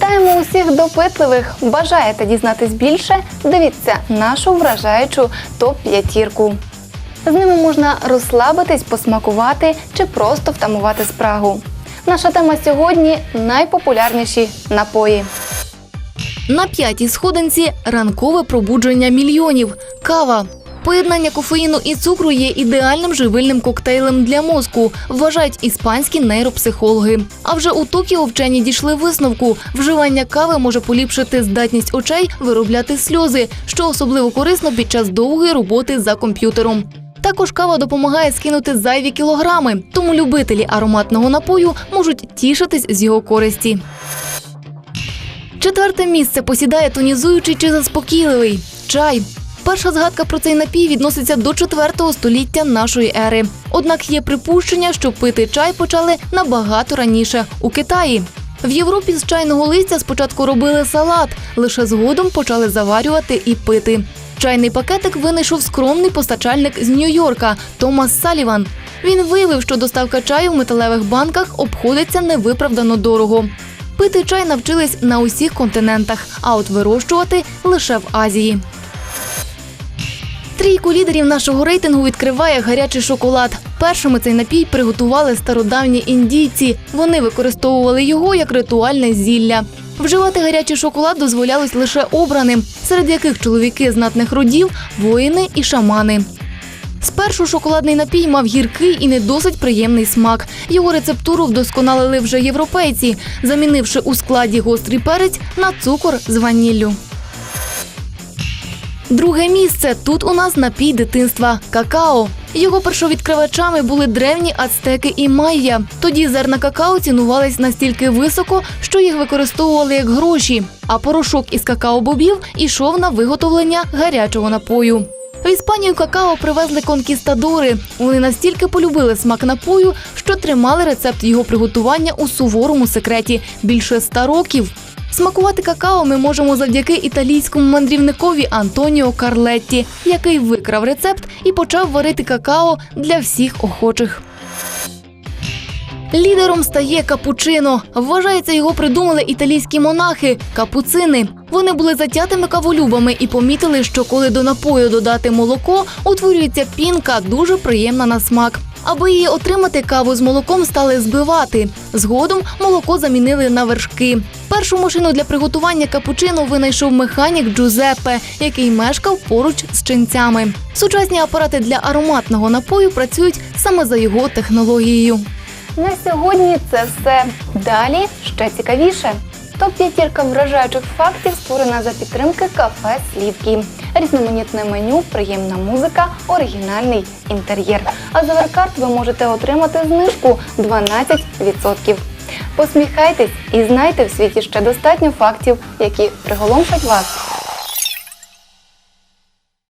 Вітаємо усіх допитливих. Бажаєте дізнатись більше? Дивіться нашу вражаючу топ-п'ятірку. З ними можна розслабитись, посмакувати чи просто втамувати спрагу. Наша тема сьогодні найпопулярніші напої. На п'ятій сходинці ранкове пробудження мільйонів. Кава. Поєднання кофеїну і цукру є ідеальним живильним коктейлем для мозку, вважають іспанські нейропсихологи. А вже у Токіо вчені дійшли висновку: вживання кави може поліпшити здатність очей виробляти сльози, що особливо корисно під час довгої роботи за комп'ютером. Також кава допомагає скинути зайві кілограми, тому любителі ароматного напою можуть тішитись з його користі. Четверте місце посідає тонізуючий чи заспокійливий чай. Перша згадка про цей напій відноситься до 4 століття нашої ери. Однак є припущення, що пити чай почали набагато раніше у Китаї. В Європі з чайного листя спочатку робили салат, лише згодом почали заварювати і пити. Чайний пакетик винайшов скромний постачальник з Нью-Йорка Томас Саліван. Він виявив, що доставка чаю в металевих банках обходиться невиправдано дорого. Пити чай навчились на усіх континентах, а от вирощувати лише в Азії. Трійку лідерів нашого рейтингу відкриває гарячий шоколад. Першими цей напій приготували стародавні індійці. Вони використовували його як ритуальне зілля. Вживати гарячий шоколад дозволялось лише обраним, серед яких чоловіки знатних родів, воїни і шамани. Спершу шоколадний напій мав гіркий і не досить приємний смак. Його рецептуру вдосконалили вже європейці, замінивши у складі гострий перець на цукор з ваніллю. Друге місце тут у нас напій дитинства какао. Його першовідкривачами були древні ацтеки і майя. Тоді зерна какао цінувались настільки високо, що їх використовували як гроші. А порошок із какао-бобів ішов на виготовлення гарячого напою. В Іспанію какао привезли конкістадори. Вони настільки полюбили смак напою, що тримали рецепт його приготування у суворому секреті більше ста років. Смакувати какао ми можемо завдяки італійському мандрівникові Антоніо Карлетті, який викрав рецепт і почав варити какао для всіх охочих. Лідером стає капучино. Вважається, його придумали італійські монахи капуцини. Вони були затятими каволюбами і помітили, що коли до напою додати молоко, утворюється пінка, дуже приємна на смак. Аби її отримати, каву з молоком стали збивати. Згодом молоко замінили на вершки. Першу машину для приготування капучино винайшов механік Джузеппе, який мешкав поруч з ченцями. Сучасні апарати для ароматного напою працюють саме за його технологією. На сьогодні це все. Далі ще цікавіше. Топ-п'ятірка вражаючих фактів створена за підтримки кафе Слівки. Різноманітне меню, приємна музика, оригінальний інтер'єр. А за Веркарт ви можете отримати знижку 12%. Посміхайтесь і знайте в світі ще достатньо фактів, які приголомшать вас.